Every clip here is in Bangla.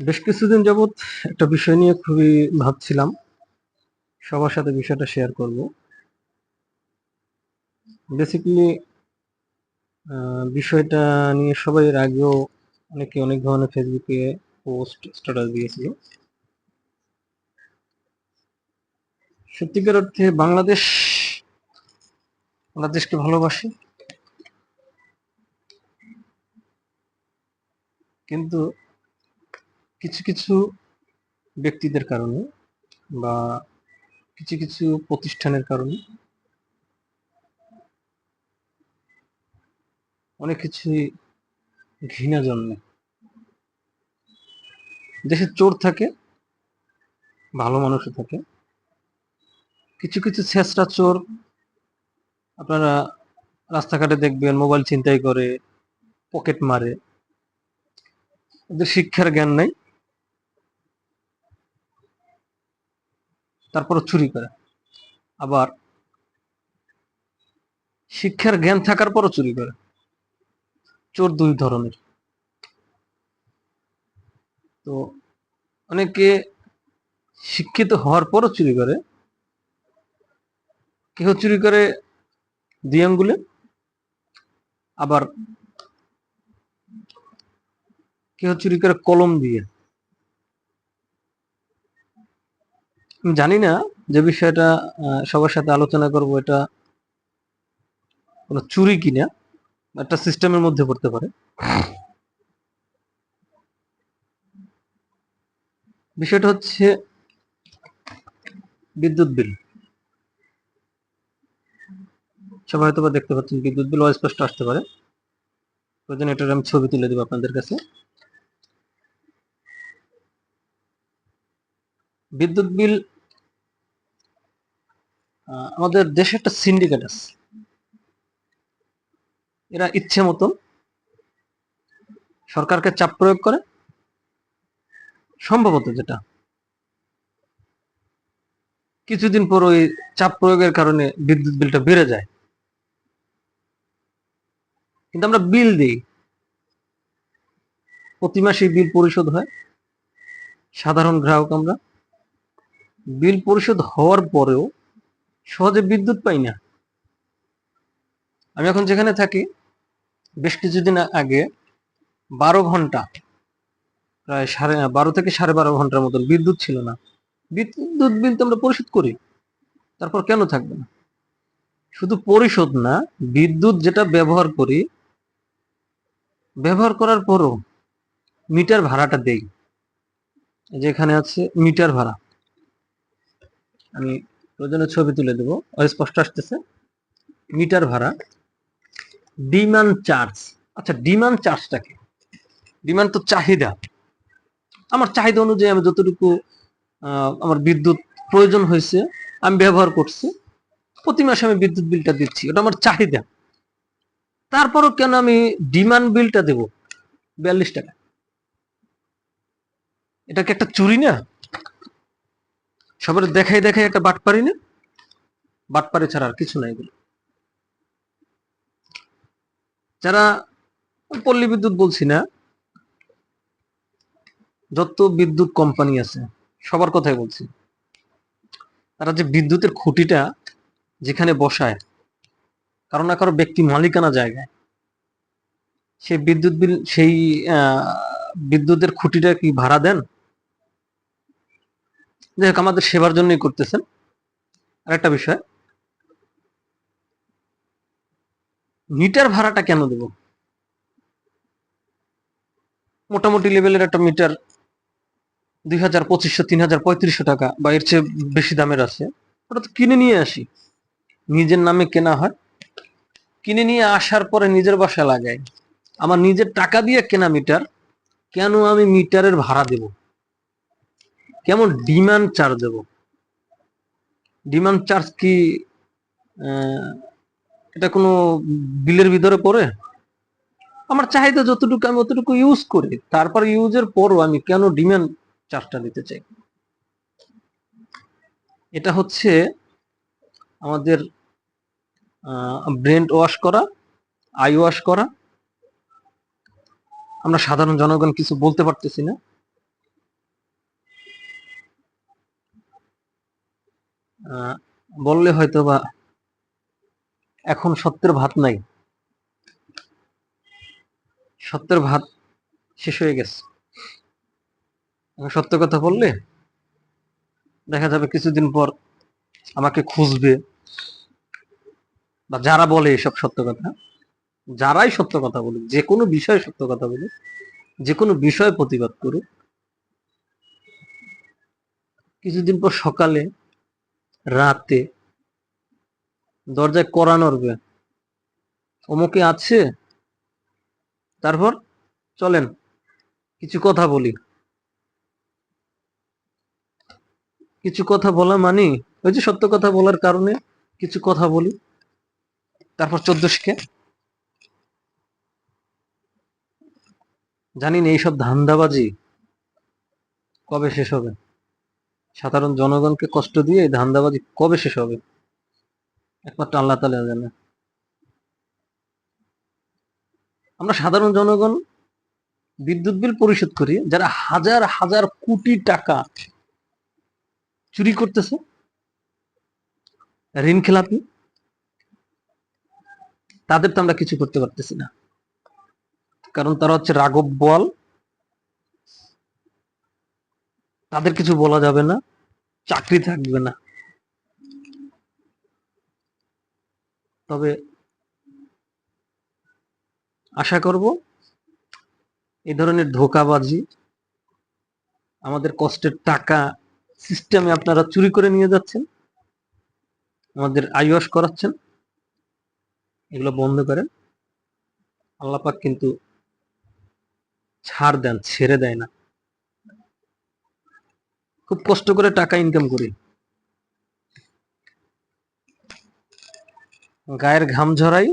বেশ কিছুদিন যাবৎ একটা বিষয় নিয়ে খুবই ভাবছিলাম। সবার সাথে বিষয়টা শেয়ার করব। বেসিক্যালি বিষয়টা নিয়ে সবাই এর আগেও অনেকে অনেক ধরনের ফেসবুকে পোস্ট স্ট্যাটাস দিয়েছিল। সত্যিকার অর্থে বাংলাদেশ, বাংলাদেশকে ভালোবাসি। কিন্তু কিছু কিছু ব্যক্তিদের কারণে বা কিছু কিছু প্রতিষ্ঠানের কারণে অনেক কিছুই ঘৃণা জন্মে। দেশে চোর থাকে, ভালো মানুষও থাকে। কিছু কিছু ছেঁচড়া চোর আপনারা রাস্তাঘাটে দেখবেন, মোবাইল ছিনতাই করে, পকেট মারে। শিক্ষার জ্ঞান নাই। তারপরে চুরি করে। আবার শিক্ষার জ্ঞান থাকার পরও চুরি করে। চোর দুই ধরনের। তো অনেকে শিক্ষিত হওয়ার পরও চুরি করে। কেউ চুরি করে দুই আঙ্গুলে, আবার কেউ চুরি করে কলম দিয়ে আমি জানি না যে বিষয়টা সবার সাথে আলোচনা করব এটা কোনো চুরি কিনা একটা সিস্টেমের মধ্যে পড়তে পারে। বিষয়টা হচ্ছে বিদ্যুৎ বিল। সবাই হয়তো দেখতে পাচ্ছেন বিদ্যুৎ বিল অস্পষ্ট আসতে পারে। প্রয়োজন এটার আমি ছবি তুলে দেবো আপনাদের কাছে। বিদ্যুৎ বিল আমাদের দেশে একটা সিন্ডিকেট আছে। এরা ইচ্ছে মতন সরকারকে চাপ প্রয়োগ করে। সম্ভবত যেটা। কিছুদিন পর ওই চাপ প্রয়োগের কারণে বিদ্যুৎ বিলটা বেড়ে যায়। কিন্তু আমরা বিল দিই। প্রতি মাসে বিল পরিশোধ হয়। সাধারণ গ্রাহক আমরা বিল পরিশোধ হওয়ার পরেও সহজে বিদ্যুৎ পাই না। আমি এখন যেখানে থাকি, বেশ কিছুদিন আগে বারো ঘণ্টা, প্রায় সাড়ে, বারো থেকে সাড়ে বারো ঘণ্টার মতন বিদ্যুৎ ছিল না। বিদ্যুৎ বিল তো আমরা পরিশোধ করি, তারপর কেন থাকবে না? শুধু পরিশোধ না, বিদ্যুৎ যেটা ব্যবহার করি, ব্যবহার করার পরও মিটার ভাড়াটা দেই। যেখানে আছে মিটার ভাড়া। আমি প্রয়োজনে ছবি তুলে দেবো। স্পষ্ট আসতেছে। মিটার ভাড়া। Demand charge. আচ্ছা ডিমান্ড চার্জটা কি? ডিমান্ড তো চাহিদা। আমার চাহিদা অনুযায়ী আমি যতটুকু আমার বিদ্যুৎ প্রয়োজন হয়েছে, আমি ব্যবহার করছি। প্রতি মাসে আমি বিদ্যুৎ বিলটা দিচ্ছি। ওটা আমার চাহিদা। তারপরও কেন আমি ডিমান্ড বিলটা দেব? বিয়াল্লিশ টাকা। এটা কি একটা চুরি না? সবার দেখাই দেখাই একটা বাটপারি না? বাটপারি ছাড়া আর কিছু নাই এগুলো। যারা পল্লী বিদ্যুৎ বলছি না, যত বিদ্যুৎ কোম্পানি আছে, সবার কথাই বলছি। তারা যে বিদ্যুতের খুঁটিটা যেখানে বসায়, কারও না কারও ব্যক্তি মালিকানা জায়গায়, সেই বিদ্যুৎ বিল, সেই বিদ্যুতের খুঁটিটা কি ভাড়া দেন? যাই হোক, আমাদের সেবার জন্যই করতেছেন। আর একটা বিষয়। মিটার ভাড়াটা কেন দেব? মোটামুটি লেভেলের একটা মিটার দুই হাজার, পঁচিশশো, তিন হাজার, পঁয়ত্রিশশো টাকা, বা এর চেয়ে বেশি দামের আছে। ওটা তো কিনে নিয়ে আসি। নিজের নামে কেনা হয়। কিনে নিয়ে আসার পরে নিজের বাসায় লাগাই। আমার নিজের টাকা দিয়ে কেনা মিটার, কেন আমি মিটারের ভাড়া দেব? কেমন ডিমান্ড চার্জ দেব? ডিমান্ড চার্জ কি এটা কোনো বিলের ভিতরে পড়ে? আমার চাহিদা যতটুকু আমি অতটুকু ইউজ করি, তারপর ইউজের পরও আমি কেন ডিমান্ড চার্জটা দিতে চাই? এটা হচ্ছে আমাদের ব্রেন ওয়াশ করা আই ওয়াশ করা। আমরা সাধারণ জনগণ কিছু বলতে পারতেছি না। বললে হয়তো বা এখন সত্যের ভাত নাই। সত্যের ভাত শেষ হয়ে গেছে। সত্য কথা বললে দেখা যাবে কিছুদিন পর আমাকে খুঁজবে বা যারা বলে এসব সত্য কথা, যারাই সত্য কথা বলুক, যে কোনো বিষয়ে সত্য কথা বলুক, যে কোনো বিষয়ে প্রতিবাদ করুক, কিছুদিন পর সকালে রাতে। দরজায় কড়া নড়বে। অমুকে আছে? তারপর চলেন, কিছু কথা বলি। কিছু কথা বলা মানে ওই যে সত্য কথা বলার কারণে কিছু কথা বলি। তারপর চোদ্দশকে জানি না, এইসব ধান্দাবাজি কবে শেষ হবে? সাধারণ জনগণকে কষ্ট দিয়ে এই ধান্দাবাজি কবে শেষ হবে? একমাত্র আল্লাহ তালা জানে। আমরা সাধারণ জনগণ বিদ্যুৎ বিল পরিশোধ করি, যারা হাজার হাজার কোটি টাকা চুরি করতেছে, ঋণ খেলাপি, তাদের তো আমরা কিছু করতে পারতেছি না। কারণ তারা হচ্ছে রাঘব বল তাদের কিছু বলা যাবে না, চাকরি থাকবে না। তবে আশা করব এই ধরনের ধোকাবাজি, আমাদের কষ্টের টাকা সিস্টেমে আপনারা চুরি করে নিয়ে যাচ্ছেন, আমাদের আইওয়াস করাচ্ছেন, এগুলো বন্ধ করেন। আল্লাপাক কিন্তু ছাড় দেন, ছেড়ে দেয় না। খুব কষ্ট করে টাকা ইনকাম করি। গায়ের ঘাম ঝরাই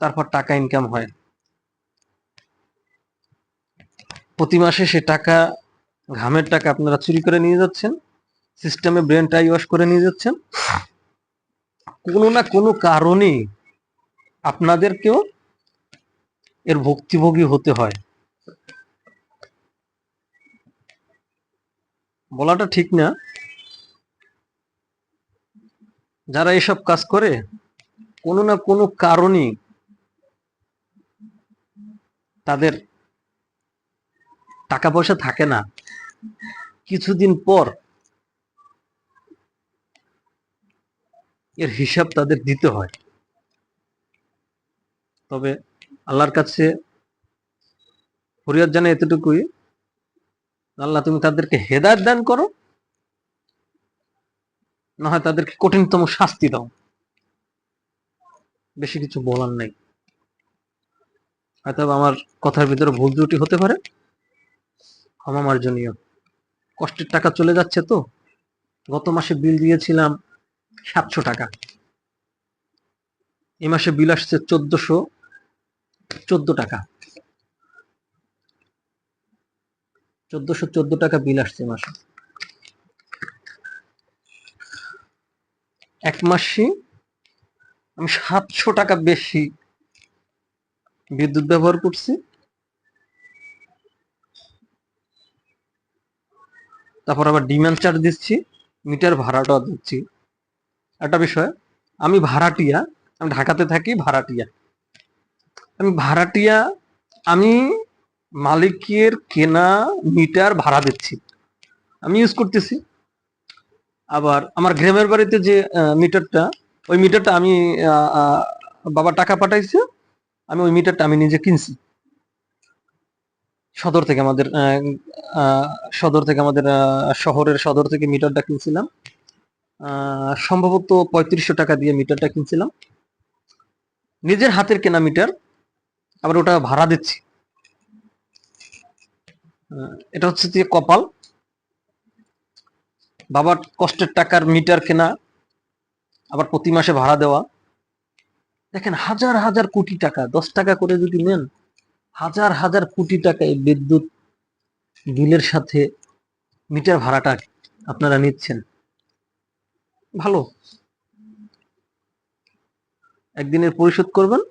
তারপর টাকা ইনকাম হয়। প্রতি মাসে সে টাকা, ঘামের টাকা আপনারা চুরি করে নিয়ে যাচ্ছেন সিস্টেমে ব্রেনটা ওয়াশ করে নিয়ে যাচ্ছেন। কোনো না কোনো কারণে আপনাদেরকেও এর ভুক্তিভোগী হতে হয়। বলাটা ঠিক না। যারা এসব কাজ করে, কোনো না কোনো কারণে তাদের টাকা পয়সা থাকে না। কিছুদিন পর এর হিসাব তাদের দিতে হয়। তবে আল্লাহর কাছে ফরিয়াদ জানে এতটুকুই। আল্লাহ তুমি তাদেরকে হেদায়ত দান করো না হয় তাদেরকে কঠিনতম শাস্তি দাও। বেশি কিছু বলার নাই। হয়তো আমার কথার ভিতরে ভুল ত্রুটি হতে পারে। ক্ষমা মার্জনীয়। কষ্টের টাকা চলে যাচ্ছে তো। গত মাসে বিল দিয়েছিলাম সাতশো টাকা। এ মাসে বিল আসছে চোদ্দশো, চোদ্দ টাকা। চোদ্দশো চোদ্দ টাকা বিল আসছে মাসে। এক মাসে আমি সাতশো টাকা বেশি বিদ্যুৎ ব্যবহার করছি। তারপর আবার ডিমান্ড চার্জ দিচ্ছি মিটার ভাড়াটাও দিচ্ছি। একটা বিষয়, আমি ভাড়াটিয়া, আমি ঢাকাতে থাকি ভাড়াটিয়া। আমি ভাড়াটিয়া, আমি মালিকের কেনা মিটার ভাড়া দিচ্ছি। আমি ইউজ করতেছি। আবার আমার গ্রামের বাড়িতে যে মিটারটা, ওই মিটারটা আমি বাবা টাকা পাঠাইছে, আমি ওই মিটারটা আমি নিজে কিনছি। সদর থেকে আমাদের সদর থেকে আমাদের শহরের সদর থেকে মিটারটা কিনছিলাম। সম্ভবত পঁয়ত্রিশশো টাকা দিয়ে মিটারটা কিনছিলাম। নিজের হাতের কেনা মিটার, আবার ওটা ভাড়া দিচ্ছি। এটা হচ্ছে দিয়ে কপাল। বাবার কষ্টের টাকার মিটার কেনা, আবার প্রতি মাসে ভাড়া দেওয়া। দেখেন, হাজার হাজার কোটি টাকা, দশ টাকা করে যদি নেন, হাজার হাজার কোটি টাকা এই বিদ্যুৎ বিলের সাথে মিটার ভাড়াটা আপনারা নিচ্ছেন। ভালো। একদিনের পরিশোধ করবেন।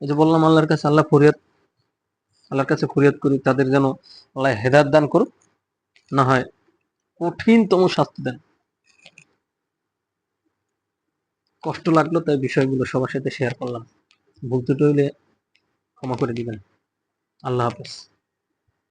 এই যে বললাম আল্লাহর কাছে, আল্লাহ ফরিয়াদ আল্লাহর কাছে ফরিয়াদ করি, তাদের যেন আল্লাহ হেদায়ত দান করুক, না হয় কঠিনতম শাস্তি দেন। কষ্ট লাগল তাই বিষয়গুলো সবার সাথে শেয়ার করলাম। ভুল দুটো হইলে ক্ষমা করে দিবেন। আল্লাহ হাফেজ।